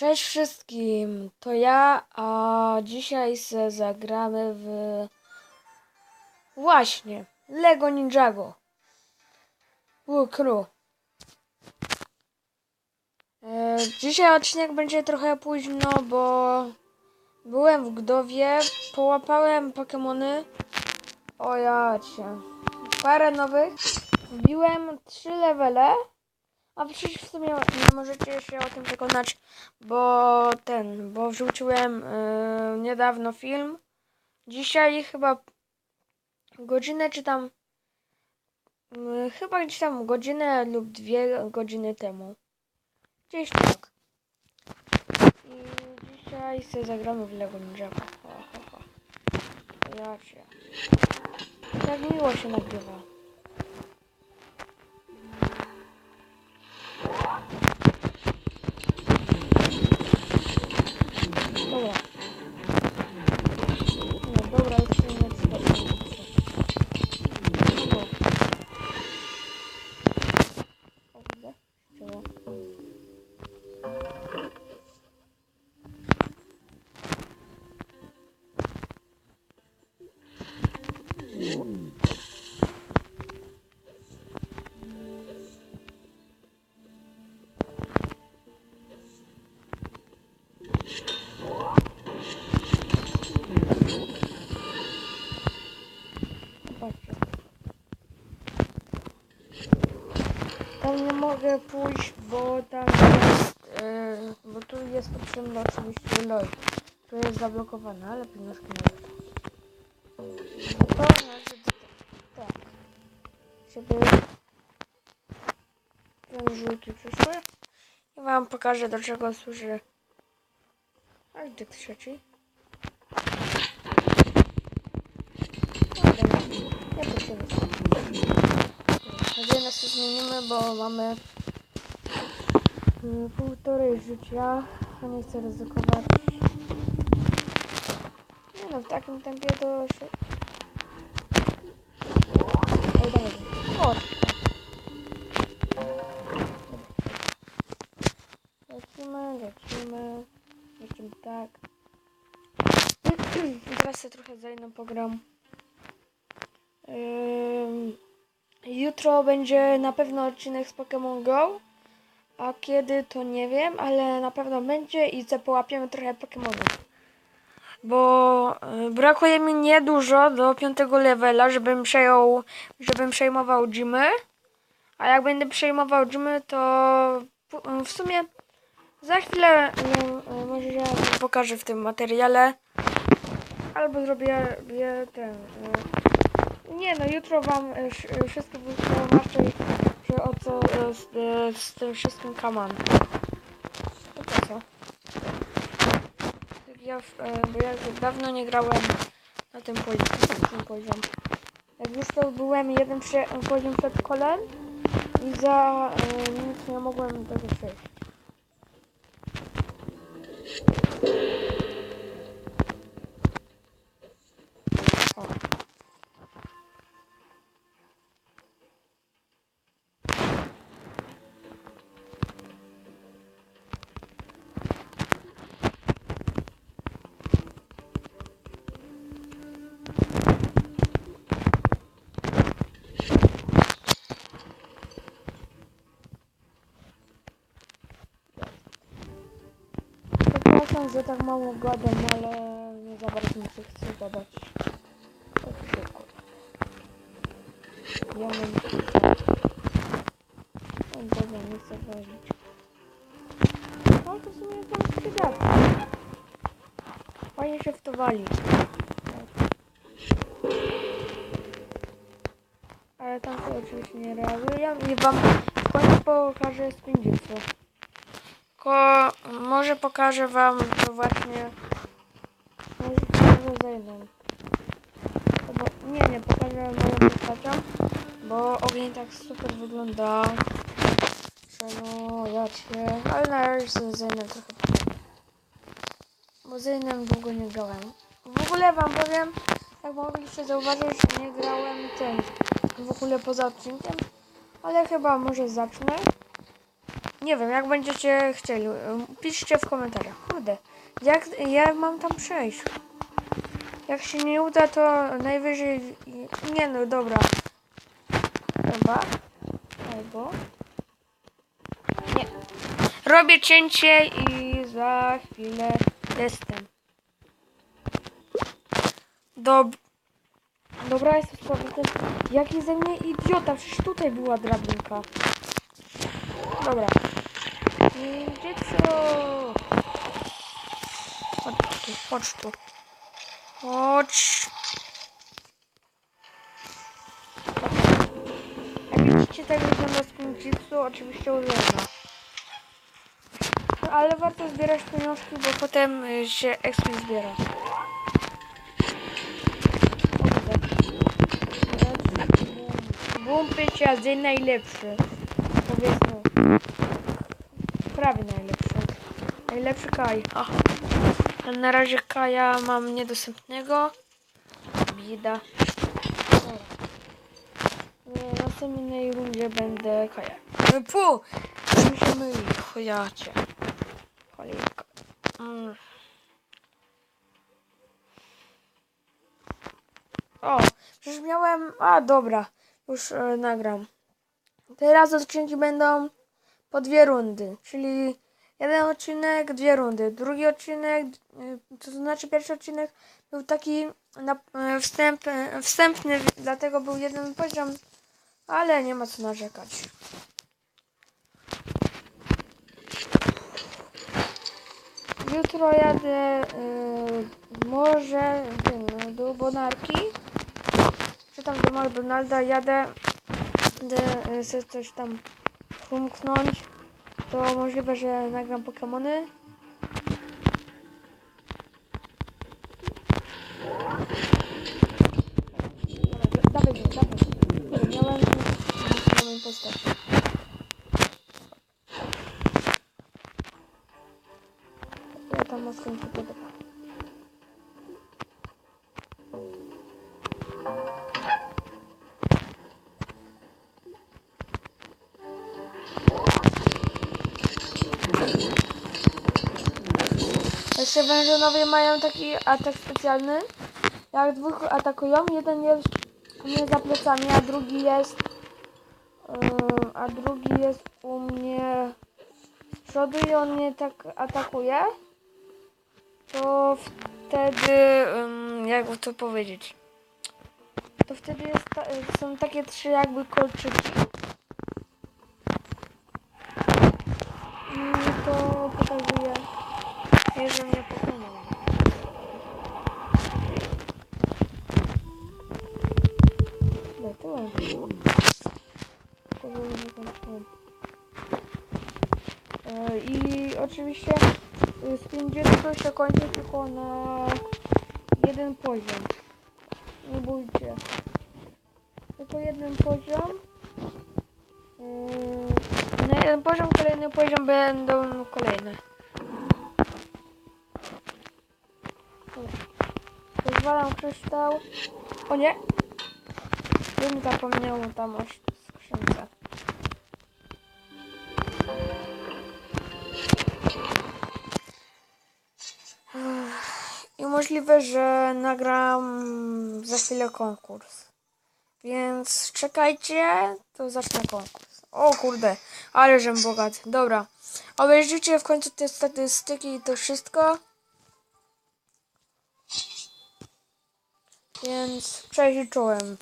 Cześć wszystkim, to ja, a dzisiaj se zagramy w... Właśnie, Lego Ninjago. Crew. E, dzisiaj odcinek będzie trochę późno, bo byłem w Gdowie, połapałem Pokemony. O ja cię. Parę nowych. Wbiłem trzy levele. A przecież w sumie nie możecie się o tym przekonać, bo ten, bo wrzuciłem yy, niedawno film. Dzisiaj chyba godzinę czy tam yy, chyba gdzieś tam godzinę lub dwie godziny temu. Gdzieś tak. I dzisiaj sobie zagramy w Lego ha. Ja cię. Tak miło się nagrywa. Nie mogę pójść, bo tam jest, yy, bo tu jest potrzebny oczywiście loj. Tu jest zablokowane, ale pieniążki nie. To znaczy, tak. Żeby ten żółty przyszły. I wam pokażę do czego służy. A gdzie trzeci? Dobra, nie potrzebuję. Godzinę sobie zmienimy, bo mamy y, półtorej życia, a nie chcę ryzykować. Nie no, w takim tempie to się... Ej. O! Lecimy, lecimy. Lecimy tak. I teraz sobie trochę za inną pogram. Ym, Jutro będzie na pewno odcinek z Pokémon Go. A kiedy to nie wiem, ale na pewno będzie i połapiemy trochę Pokémonów. Bo y, brakuje mi niedużo do piątego levela, żebym przejął, żebym przejmował gymy. A jak będę przejmował gymy, to pu- w sumie za chwilę y, może ja pokażę w tym materiale. Albo zrobię ten. Nie no, jutro wam e, e, wszystko wytłumaczę, o co e, z, z tym wszystkim kaman. To po co? Ja, bo ja dawno nie grałem na tym poziomie. Jak już to byłem jeden poziom przed kolem i za nic nie mogłem tego przejść. Przepraszam, że tak mało gadam, ale nie za bardzo mi się chce gadać. Tak. Ja mam... O dobra, nie chcę walić. No to w sumie to jest przydatne. Fajnie się w to wali. Ale tam to oczywiście nie reaguje. I wam w końcu pokażę spędzictwo. Tylko może pokażę wam to właśnie. Może pokażę za jedną. Albo, nie, nie pokażę moją postacią, bo ogień tak super wygląda. No, ja. Ale na razie sobie zajmę trochę. Bo z innym długo nie grałem. W ogóle wam powiem, jak mogliście zauważyć, nie grałem ten w ogóle poza odcinkiem. Ale chyba może zacznę. Nie wiem, jak będziecie chcieli. Piszcie w komentarzach. Kurde, jak ja mam tam przejść? Jak się nie uda, to najwyżej... Nie no, dobra. Chyba. Albo... Nie. Robię cięcie i za chwilę jestem. Dob... Dobra, jestem z powrotem. Jaki ze mnie idiota, przecież tutaj była drabinka. Dobra. Co? Chodź tu, chodź tu. Chodź. Jak widzicie, tak wygląda z oczywiście uwielbiam. Ale warto zbierać pieniążki, bo potem y, się expi zbiera. Boom pycia z najlepszy. Powiedzmy. Prawie najlepszy. Najlepszy Kaj. Aha. Na razie Kaja mam niedostępnego. Bida. W następnej rundzie będę Kaja. Pu! Mi się myli. Chujacie. Cholika. Mm. O, przecież miałem... A, dobra. Już e, nagram. Teraz odcinki będą po dwie rundy, czyli jeden odcinek, dwie rundy. Drugi odcinek, y, to znaczy pierwszy odcinek był taki na, y, wstęp, y, wstępny, dlatego był jeden poziom, ale nie ma co narzekać. Jutro jadę y, może wiem, do Bonarki, czy tam do McDonalda jadę, będę y, coś tam umknąć, to możliwe, że nagram Pokemony. Dobra, Dawaj dawaj. Postać. Ja tam maskę nie podoba. Wężonowie mają taki atak specjalny. Jak dwóch atakują, jeden jest mnie za plecami, a drugi jest a drugi jest u mnie z przodu i on mnie tak atakuje. To wtedy ym, jakby to powiedzieć. To wtedy jest są takie trzy jakby kolczyki. I to pokazuje że Niekończone. E, I oczywiście z 50 się kończy tylko na jeden poziom. Nie bójcie. Tylko jeden poziom. Y, Na jeden poziom, kolejny poziom będą kolejne. Rozwalam kryształ. O nie! Bym zapomniał tam o możliwe, że nagram za chwilę konkurs. Więc czekajcie, to zacznę konkurs. O kurde, ale żem bogaty. Dobra, obejrzyjcie w końcu te statystyki i to wszystko. Więc czołem.